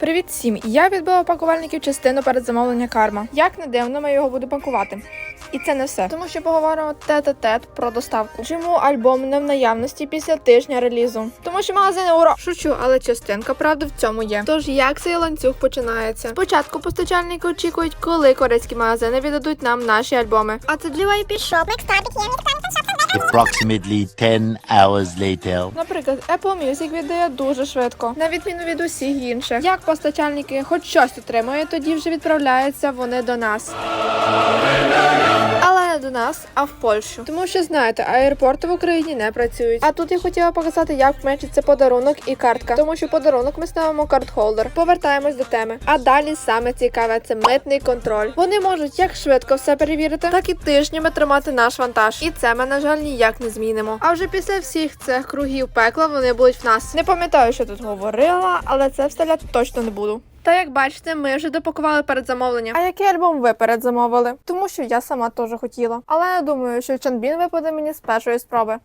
Привіт всім! Я відбила пакувальників частину передзамовлення карма. Як не дивно, ми його будемо пакувати. І це не все, тому що поговоримо тет-а-тет про доставку. Чому альбом не в наявності після тижня релізу? Тому що магазини ура шучу, але частинка правди в цьому є. Тож як цей ланцюг починається? Спочатку постачальники очікують, коли корейські магазини віддадуть нам наші альбоми. А це для VIP Shop. Approximately 10 hours later. Наприклад, Apple Music віддає дуже швидко, на відміну від усіх інших. Як постачальники хоч щось отримують, тоді вже відправляються вони до нас. Нас, а в Польщу. Тому що знаєте, аеропорти в Україні не працюють. А тут я хотіла показати, як вмечиться подарунок і картка. Тому що подарунок ми ставимо картхолдер. Повертаємось до теми. А далі саме цікаве це митний контроль. Вони можуть як швидко все перевірити, так і тижнями тримати наш вантаж. І це ми, на жаль, ніяк не змінимо. А вже після всіх цих кругів пекла вони будуть в нас. Не пам'ятаю, що тут говорила, але це вставляти точно не буду. Та як бачите, ми вже допакували передзамовлення. А який альбом ви передзамовили? Тому що я сама теж хотіла. Але я думаю, що Чанбін випаде мені з першої спроби.